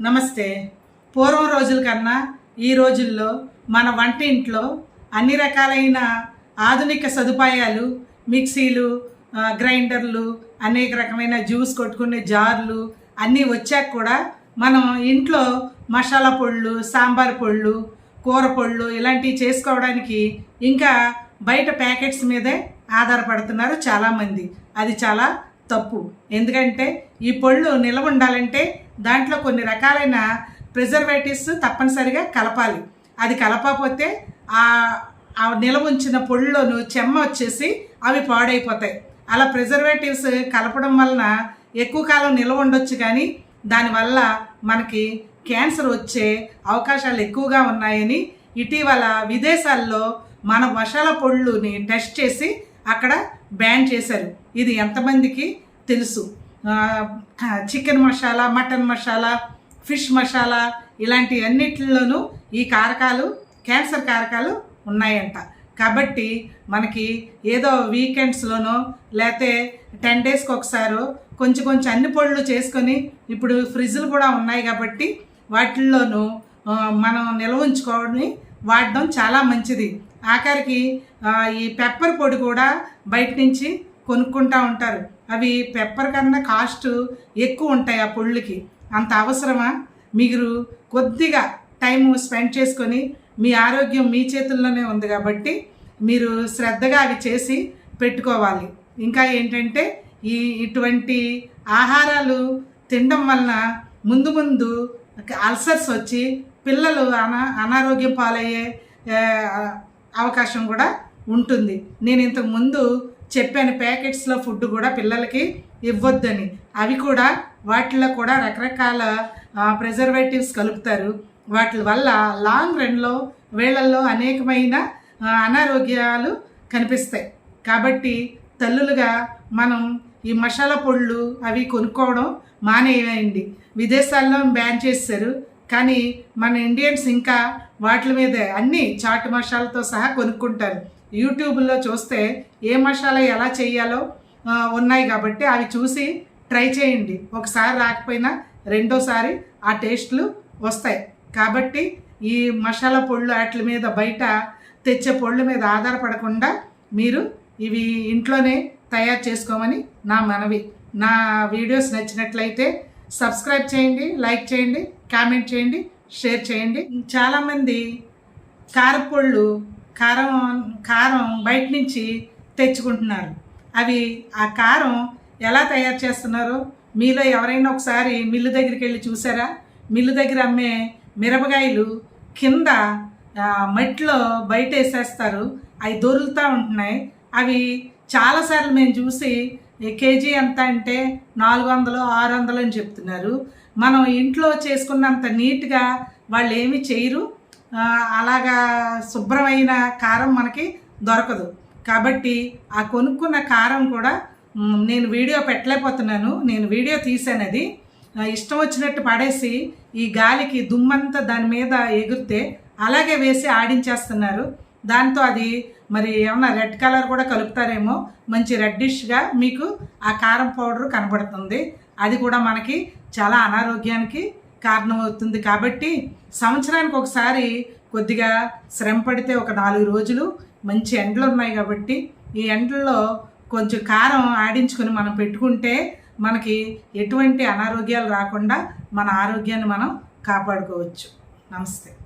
నమస్తే. పూర్వం రోజుల కన్నా ఈ రోజుల్లో మన వంటింట్లో అన్ని రకాలైన ఆధునిక సదుపాయాలు మిక్సీలు గ్రైండర్లు అనేక రకమైన జ్యూస్ కొట్టుకునే జార్లు అన్నీ వచ్చాక కూడా మనం ఇంట్లో మసాలా పొళ్ళు సాంబార్ పొళ్ళు కూర పొళ్ళు ఇలాంటివి చేసుకోవడానికి ఇంకా బయట ప్యాకెట్స్ మీదే ఆధారపడుతున్నారు చాలామంది. అది చాలా తప్పు. ఎందుకంటే ఈ పళ్ళు నిల్వ ఉండాలంటే దాంట్లో కొన్ని రకాలైన ప్రిజర్వేటివ్స్ తప్పనిసరిగా కలపాలి. అది కలపకపోతే ఆ ఆ నిల్వ ఉంచిన పొళ్ళలోను చెమ్మ వచ్చేసి అవి పాడైపోతాయి. అలా ప్రిజర్వేటివ్స్ కలపడం వలన ఎక్కువ కాలం నిల్వ ఉండొచ్చు కానీ దానివల్ల మనకి క్యాన్సర్ వచ్చే అవకాశాలు ఎక్కువగా ఉన్నాయని ఇటీవల విదేశాల్లో మన వషాల పొళ్ళుని టెస్ట్ చేసి అక్కడ బ్యాన్ చేశారు. ఇది ఎంతమందికి తెలుసు? Chicken masala mutton masala fish masala ఇలాంటి అన్నిటిలోనూ ఈ కారకాలు క్యాన్సర్ కారకాలు ఉన్నాయంట. కాబట్టి మనకి ఏదో వీకెండ్స్లోనో లేకపోతే టెన్ డేస్కి ఒకసారో కొంచెం కొంచెం అన్ని పళ్ళు చేసుకొని ఇప్పుడు ఫ్రిడ్జ్లు కూడా ఉన్నాయి కాబట్టి వాటిల్లోనూ మనం నిల్వ ఉంచుకొని వాడడం చాలా మంచిది. ఆఖరికి ఈ పెప్పర్ పొడి కూడా బయట నుంచి కొనుక్కుంటూ ఉంటారు. అవి పెప్పర్ కన్నా కాస్ట్ ఎక్కువ ఉంటాయి ఆ పొళ్ళుకి. అంత అవసరమా? మీరు కొద్దిగా టైం స్పెండ్ చేసుకొని మీ ఆరోగ్యం మీ చేతుల్లోనే ఉంది కాబట్టి మీరు శ్రద్ధగా అవి చేసి పెట్టుకోవాలి. ఇంకా ఏంటంటే ఈ ఇటువంటి ఆహారాలు తినడం వలన ముందు ముందు అల్సర్స్ వచ్చి పిల్లలు అనా అనారోగ్యం పాలయ్యే అవకాశం కూడా ఉంటుంది. నేను ఇంతకు ముందు చెప్పాను ప్యాకెట్స్లో ఫుడ్ కూడా పిల్లలకి ఇవ్వద్దని. అవి కూడా వాటిలో కూడా రకరకాల ప్రిజర్వేటివ్స్ కలుపుతారు. వాటి వల్ల లాంగ్ రన్లో వీళ్ళల్లో అనేకమైన అనారోగ్యాలు కనిపిస్తాయి. కాబట్టి తల్లులుగా మనం ఈ మసాలా పొళ్ళు అవి కొనుక్కోవడం మానేయండి. విదేశాల్లో బ్యాన్ చేశారు కానీ మన ఇండియన్స్ ఇంకా వాటి మీద అన్ని చాట్ మసాలాతో సహా కొనుక్కుంటారు. యూట్యూబ్లో చూస్తే ఏ మసాలా ఎలా చేయాలో ఉన్నాయి కాబట్టి అవి చూసి ట్రై చేయండి. ఒకసారి రాకపోయినా రెండోసారి ఆ టేస్ట్లు వస్తాయి. కాబట్టి ఈ మసాలా పొళ్ళు వాటి మీద బయట తెచ్చే పొళ్ళు మీద ఆధారపడకుండా మీరు ఇవి ఇంట్లోనే తయారు చేసుకోమని నా మనవి. నా వీడియోస్ నచ్చినట్లయితే సబ్స్క్రైబ్ చేయండి లైక్ చేయండి కామెంట్ చేయండి షేర్ చేయండి. చాలామంది కారపొళ్ళు కారం కారం బయట నుంచి తెచ్చుకుంటున్నారు. అవి ఆ కారం ఎలా తయారు చేస్తున్నారు మీలో ఎవరైనా ఒకసారి మిల్లు దగ్గరికి వెళ్ళి చూసారా? మిల్లు దగ్గర అమ్మే మిరపకాయలు కింద మట్టిలో బయట వేసేస్తారు. అవి దొరుకుతూ ఉంటున్నాయి. అవి చాలాసార్లు మేము చూసి కేజీ ఎంత అంటే నాలుగు వందలు ఆరు వందలు అని చెప్తున్నారు. మనం ఇంట్లో చేసుకున్నంత నీట్గా వాళ్ళు ఏమి చేయరు. అలాగా శుభ్రమైన కారం మనకి దొరకదు. కాబట్టి ఆ కొనుక్కున్న కారం కూడా నేను వీడియో పెట్టలేకపోతున్నాను. నేను వీడియో తీసాను అది. ఇష్టం వచ్చినట్టు పడేసి ఈ గాలికి దుమ్మంతా దాని మీద ఎగిరితే అలాగే వేసి ఆడించేస్తున్నారు. దాంతో అది మరి ఏమన్నా రెడ్ కలర్ కూడా కలుపుతారేమో మంచి రెడ్డిష్గా మీకు ఆ కారం పౌడర్ కనబడుతుంది. అది కూడా మనకి చాలా అనారోగ్యానికి కారణమవుతుంది. కాబట్టి సంవత్సరానికి ఒకసారి కొద్దిగా శ్రమ పడితే ఒక నాలుగు రోజులు మంచి ఎండలు ఉన్నాయి కాబట్టి ఈ ఎండల్లో కొంచెం కారం ఆడించుకొని మనం పెట్టుకుంటే మనకి ఎటువంటి అనారోగ్యాలు రాకుండా మన ఆరోగ్యాన్ని మనం కాపాడుకోవచ్చు. నమస్తే.